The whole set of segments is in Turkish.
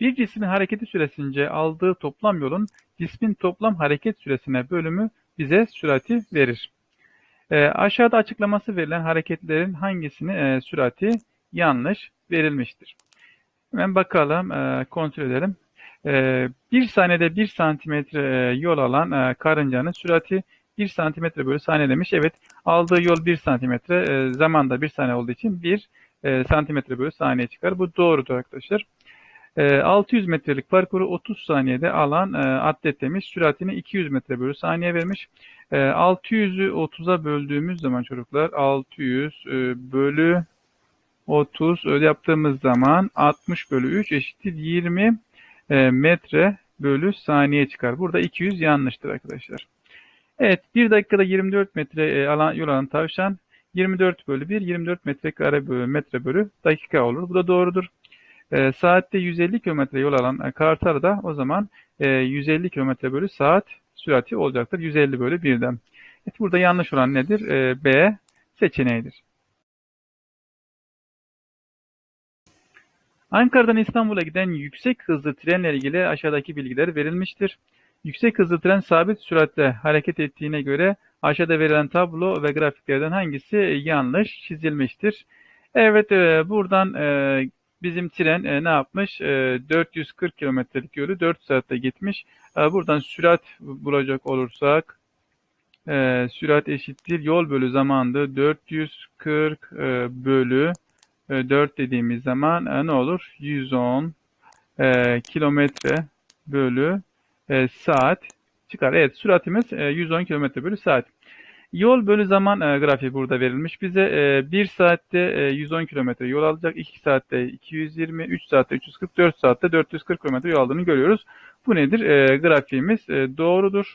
Bir cismin hareketi süresince aldığı toplam yolun cismin toplam hareket süresine bölümü bize sürati verir. E, aşağıda açıklaması verilen hareketlerin hangisini e, sürati yanlış verilmiştir. Hemen bakalım, e, kontrol edelim. E, 1 saniyede 1 santimetre e, yol alan e, karıncanın sürati 1 santimetre bölü saniye demiş. Evet, aldığı yol 1 santimetre, e, zamanda 1 saniye olduğu için 1 e, santimetre bölü saniye çıkar. Bu doğrudur arkadaşlar. E, 600 metrelik parkuru 30 saniyede alan e, atlet demiş. Süratini 200 metre bölü saniye vermiş. E, 600'ü 30'a böldüğümüz zaman çocuklar 600 e, bölü 30 öyle yaptığımız zaman 60 bölü 3 eşittir 20 e, metre bölü saniye çıkar. Burada 200 yanlıştır arkadaşlar. Evet 1 dakikada 24 metre alan, yol alan tavşan 24 bölü 1 24 metre kare bölü metre bölü dakika olur. Bu da doğrudur. E, saatte 150 kilometre yol alan e, kartal da o zaman e, 150 kilometre bölü saat sürati olacaktır. 150 bölü 1'den. Evet, burada yanlış olan nedir? E, B seçeneğidir. Ankara'dan İstanbul'a giden yüksek hızlı trenle ilgili aşağıdaki bilgiler verilmiştir. Yüksek hızlı tren sabit süratle hareket ettiğine göre aşağıda verilen tablo ve grafiklerden hangisi yanlış çizilmiştir? Evet, e, buradan e, bizim tren e, ne yapmış? 440 kilometrelik yolu 4 saatte gitmiş. Buradan sürat bulacak olursak sürat eşittir yol bölü zamandı 440 bölü 4 dediğimiz zaman ne olur? 110 kilometre bölü saat çıkar. Evet süratimiz 110 kilometre bölü saat. Yol bölü zaman e, grafiği burada verilmiş. Bize e, 1 saatte e, 110 kilometre yol alacak, 2 saatte 220, 3 saatte 340, 4 saatte 440 kilometre yol aldığını görüyoruz. Bu nedir? E, grafiğimiz e, doğrudur.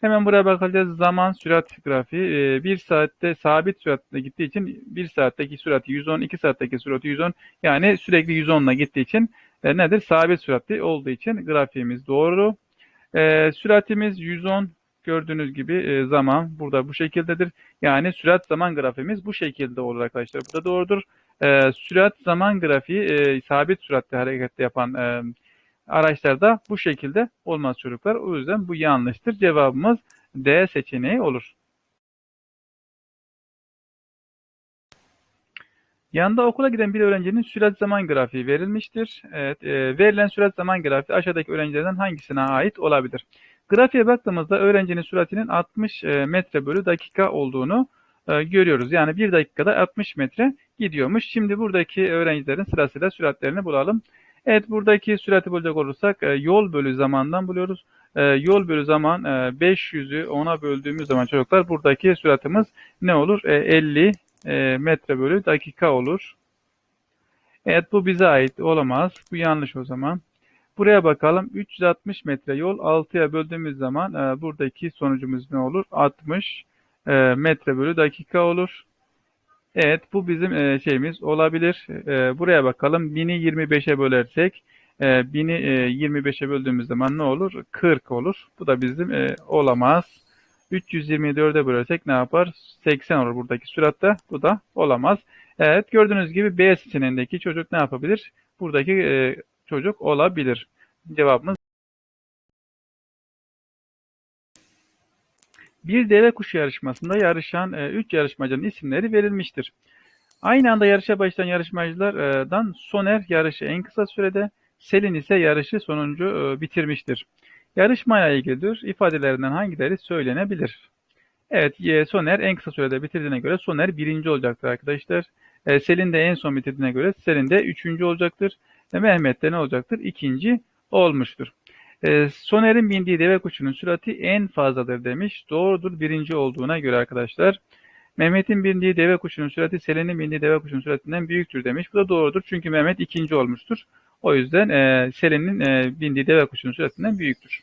Hemen buraya bakacağız. Zaman sürat grafiği. E, 1 saatte sabit süratle gittiği için 1 saatteki sürati 110, 2 saatteki sürati 110. Yani sürekli 110 ile gittiği için e, nedir? Sabit süratli olduğu için grafiğimiz doğru. E, süratimiz 110 Gördüğünüz gibi e, zaman burada bu şekildedir. Yani sürat zaman grafiğimiz bu şekilde olur arkadaşlar. Bu da doğrudur. E, sürat zaman grafiği e, sabit süratle harekette yapan e, araçlarda bu şekilde olmaz çocuklar. O yüzden bu yanlıştır. Cevabımız D seçeneği olur. Yanında okula giden bir öğrencinin sürat zaman grafiği verilmiştir. Evet, e, verilen sürat zaman grafiği aşağıdaki öğrencilerden hangisine ait olabilir? Grafiğe baktığımızda öğrencinin süratinin 60 e, metre bölü dakika olduğunu e, görüyoruz. Yani bir dakikada 60 metre gidiyormuş. Şimdi buradaki öğrencilerin sırasıyla süratlerini bulalım. Evet buradaki sürati bulacak olursak e, yol bölü zamandan buluyoruz. Yol bölü zaman 500'ü 10'a böldüğümüz zaman çocuklar buradaki süratimiz ne olur? 50 metre bölü dakika olur. Evet bu bize ait olamaz. Bu yanlış o zaman. Buraya bakalım. 360 metre yol 6'ya böldüğümüz zaman e, buradaki sonucumuz ne olur? 60 e, metre bölü dakika olur. Evet bu bizim e, şeyimiz olabilir. E, buraya bakalım. 1000'i 25'e bölersek e, 1000'i e, 25'e böldüğümüz zaman ne olur? 40 olur. Bu da bizim e, olamaz. 324'e bölersek ne yapar? 80 olur buradaki süratte. Bu da olamaz. Evet gördüğünüz gibi B seçeneğindeki çocuk ne yapabilir? Buradaki e, çocuk olabilir. Cevabımız Bir deve kuşu yarışmasında yarışan 3 e, yarışmacının isimleri verilmiştir. Aynı anda yarışa başlayan yarışmacılardan Soner yarışı en kısa sürede, Selin ise yarışı sonuncu e, bitirmiştir. Yarışmayla ilgilidir. İfadelerinden hangileri söylenebilir? Evet, e, Soner en kısa sürede bitirdiğine göre Soner birinci olacaktır arkadaşlar. Selin de en son bitirdiğine göre Selin de üçüncü olacaktır. Mehmet de ne olacaktır? İkinci olmuştur. E, Soner'in bindiği deve kuşunun sürati en fazladır demiş. Doğrudur birinci olduğuna göre arkadaşlar. Mehmet'in bindiği deve kuşunun sürati Selen'in bindiği deve kuşunun süratinden büyüktür demiş. Bu da doğrudur çünkü Mehmet ikinci olmuştur. O yüzden e, Selen'in e, bindiği deve kuşunun süratinden büyüktür.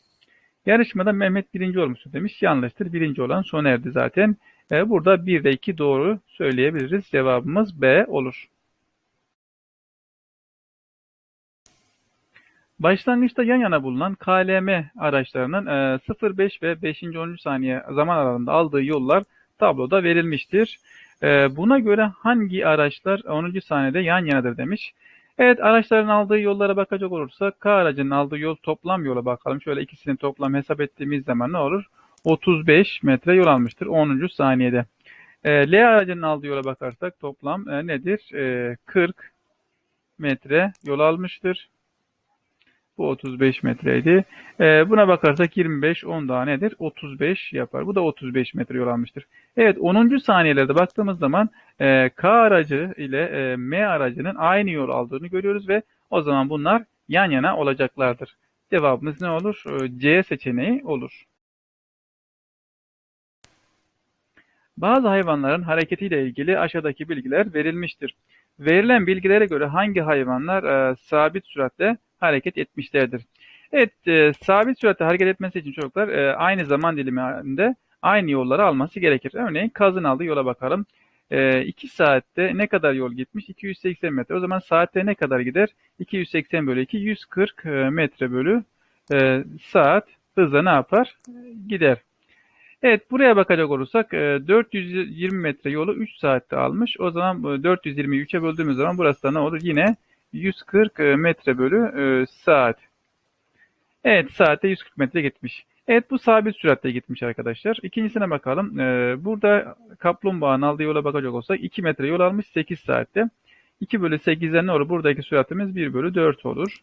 Yarışmada Mehmet birinci olmuştur demiş. Yanlıştır. Birinci olan Soner'di zaten. E, burada 1 ve 2 doğru söyleyebiliriz. Cevabımız B olur. Başlangıçta yan yana bulunan KLM araçlarının 0-5 e, ve 5. 10. saniye zaman aralığında aldığı yollar tabloda verilmiştir. E, buna göre hangi araçlar 10. saniyede yan yanadır demiş. Evet araçların aldığı yollara bakacak olursak K aracının aldığı yol toplam yola bakalım. Şöyle ikisini toplam hesap ettiğimiz zaman ne olur? 35 metre yol almıştır 10. saniyede. E, L aracının aldığı yola bakarsak toplam nedir? E, 40 metre yol almıştır. Bu 35 metreydi. E, buna bakarsak 25, 10 daha nedir? 35 yapar. Bu da 35 metre yol almıştır. Evet 10. saniyelerde baktığımız zaman e, K aracı ile e, M aracının aynı yol aldığını görüyoruz ve o zaman bunlar yan yana olacaklardır. Cevabımız ne olur? E, C seçeneği olur. Bazı hayvanların hareketiyle ilgili aşağıdaki bilgiler verilmiştir. Verilen bilgilere göre hangi hayvanlar e, sabit süratle hareket etmişlerdir? Evet, e, sabit süratle hareket etmesi için çocuklar e, aynı zaman diliminde aynı yolları alması gerekir. Örneğin kazın aldığı yola bakalım. 2 saatte ne kadar yol gitmiş? 280 metre. O zaman saatte ne kadar gider? 280 bölü 2, 140 metre bölü saat hızla ne yapar? Gider. Evet buraya bakacak olursak 420 metre yolu 3 saatte almış. O zaman 420'yi 3'e böldüğümüz zaman burası da ne olur? Yine 140 metre bölü saat. Evet saatte 140 metre gitmiş. Evet bu sabit süratle gitmiş arkadaşlar. İkincisine bakalım. Burada kaplumbağanın aldığı yola bakacak olsak 2 metre yol almış 8 saatte. 2 bölü 8'den ne olur? Buradaki süratimiz 1 bölü 4 olur.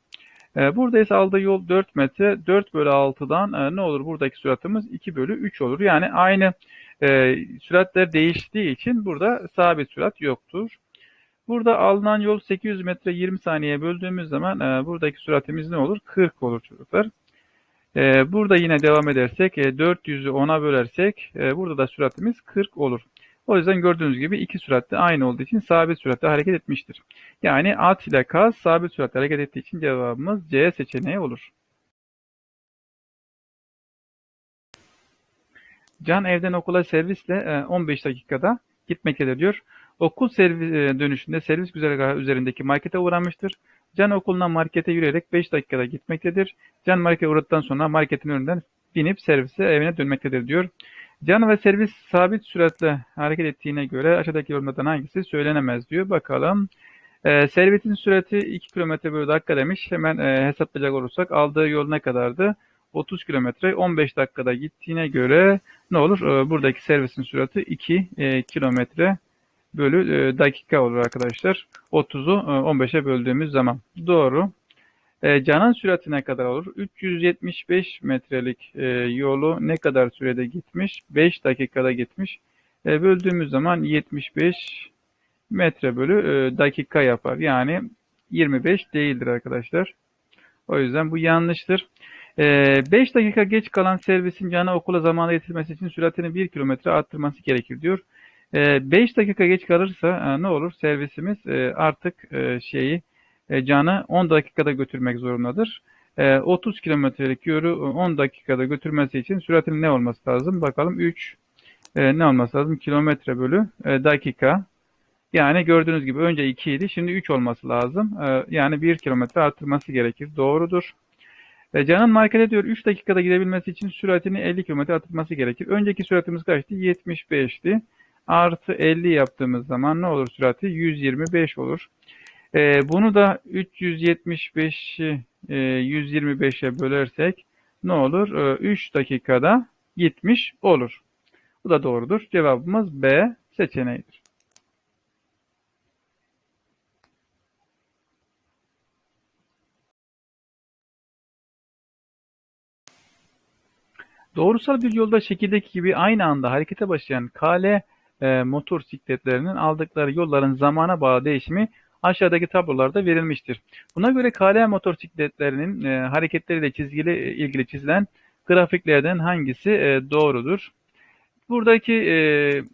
Ee, burada ise aldığı yol 4 metre. 4 bölü 6'dan e, ne olur? Buradaki süratimiz 2 bölü 3 olur. Yani aynı e, süratler değiştiği için burada sabit sürat yoktur. Burada alınan yol 800 metre 20 saniye böldüğümüz zaman e, buradaki süratimiz ne olur? 40 olur çocuklar. E, burada yine devam edersek e, 400'ü 10'a bölersek e, burada da süratimiz 40 olur. O yüzden gördüğünüz gibi iki süratte aynı olduğu için sabit süratte hareket etmiştir. Yani at ile kaz sabit süratte hareket ettiği için cevabımız C seçeneği olur. Can evden okula servisle 15 e, dakikada gitmektedir diyor. Okul servis e, dönüşünde servis güzergahı üzerindeki markete uğramıştır. Can okulundan markete yürüyerek 5 dakikada gitmektedir. Can markete uğradıktan sonra marketin önünden binip servise evine dönmektedir diyor. Can ve servis sabit süratle hareket ettiğine göre aşağıdaki yorumlardan hangisi söylenemez diyor. Bakalım. E, servisin sürati 2 km bölü dakika demiş. Hemen e, hesaplayacak olursak aldığı yol ne kadardı? 30 km 15 dakikada gittiğine göre ne olur? E, buradaki servisin sürati 2 e, kilometre bölü e, dakika olur arkadaşlar. 30'u e, 15'e böldüğümüz zaman. Doğru. E, Can'ın sürati ne kadar olur? 375 metrelik e, yolu ne kadar sürede gitmiş? 5 dakikada gitmiş. Böldüğümüz zaman 75 metre bölü dakika yapar. Yani 25 değildir arkadaşlar. O yüzden bu yanlıştır. 5 dakika geç kalan servisin Can'a okula zamanında yetişmesi için süratini 1 kilometre arttırması gerekir diyor. 5 dakika geç kalırsa ne olur? Servisimiz artık şeyi e, canı 10 dakikada götürmek zorundadır. 30 e, kilometrelik yolu 10 dakikada götürmesi için süratin ne olması lazım? Bakalım 3 e, ne olması lazım? Kilometre bölü dakika. Yani gördüğünüz gibi önce 2 idi. Şimdi 3 olması lazım. Yani 1 kilometre arttırması gerekir. Doğrudur. Can'ın markete diyor 3 dakikada gidebilmesi için süratini 50 km arttırması gerekir. Önceki süratimiz kaçtı? 75'ti. Artı 50 yaptığımız zaman ne olur sürati? 125 olur. E, bunu da 375'i e, 125'e bölersek ne olur? E, 3 dakikada gitmiş olur. Bu da doğrudur. Cevabımız B seçeneğidir. Doğrusal bir yolda şekildeki gibi aynı anda harekete başlayan KL e, motor sikletlerinin aldıkları yolların zamana bağlı değişimi aşağıdaki tablolarda verilmiştir. Buna göre KL motosikletlerinin e, hareketleriyle çizgili e, ilgili çizilen grafiklerden hangisi e, doğrudur? Buradaki e,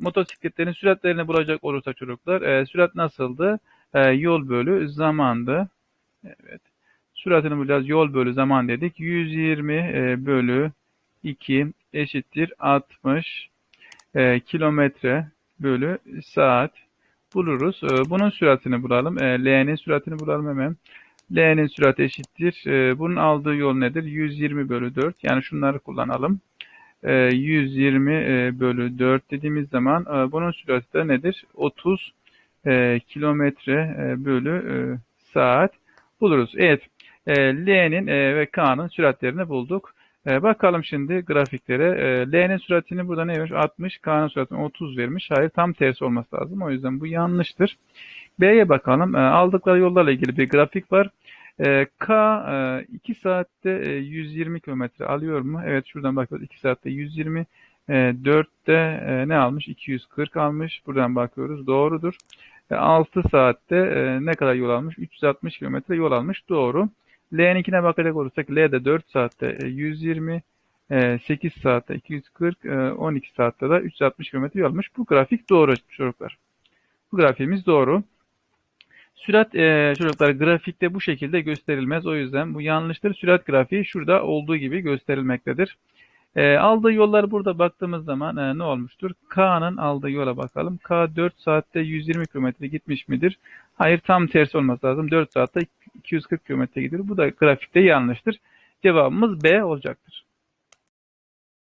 motosikletlerin süratlerini bulacak olursa çocuklar e, sürat nasıldı? E, yol bölü zamandı. Evet. Süratini bulacağız. Yol bölü zaman dedik. 120 e, bölü 2 eşittir 60 e, kilometre bölü saat buluruz. Ee, bunun süratini bulalım. Ee, L'nin süratini bulalım hemen. L'nin sürati eşittir. Ee, bunun aldığı yol nedir? 120 bölü 4. Yani şunları kullanalım. 120 e, bölü 4 dediğimiz zaman e, bunun sürati de nedir? 30 e, kilometre bölü saat buluruz. Evet. E, L'nin e, ve K'nın süratlerini bulduk. E, bakalım şimdi grafiklere. E, L'nin süratini burada ne vermiş? 60. K'nın süratini 30 vermiş. Hayır tam tersi olması lazım. O yüzden bu yanlıştır. B'ye bakalım. E, aldıkları yollarla ilgili bir grafik var. E, K 2 saatte e, 120 kilometre alıyor mu? Evet şuradan bakıyoruz. 2 saatte 120. E, 4'te e, ne almış? 240 almış. Buradan bakıyoruz. Doğrudur. E, 6 saatte e, ne kadar yol almış? 360 kilometre yol almış. Doğru. L'ninkine bakacak olursak L'de 4 saatte e, 120, e, 8 saatte 240, e, 12 saatte de 360 kilometre yol almış. Bu grafik doğru çocuklar. Bu grafiğimiz doğru. Sürat e, çocuklar grafikte bu şekilde gösterilmez. O yüzden bu yanlıştır. Sürat grafiği şurada olduğu gibi gösterilmektedir. E, aldığı yollar burada baktığımız zaman e, ne olmuştur? K'nın aldığı yola bakalım. K 4 saatte 120 kilometre gitmiş midir? Hayır tam tersi olması lazım. 4 saatte 240 kilometre gidiyor. Bu da grafikte yanlıştır. Cevabımız B olacaktır.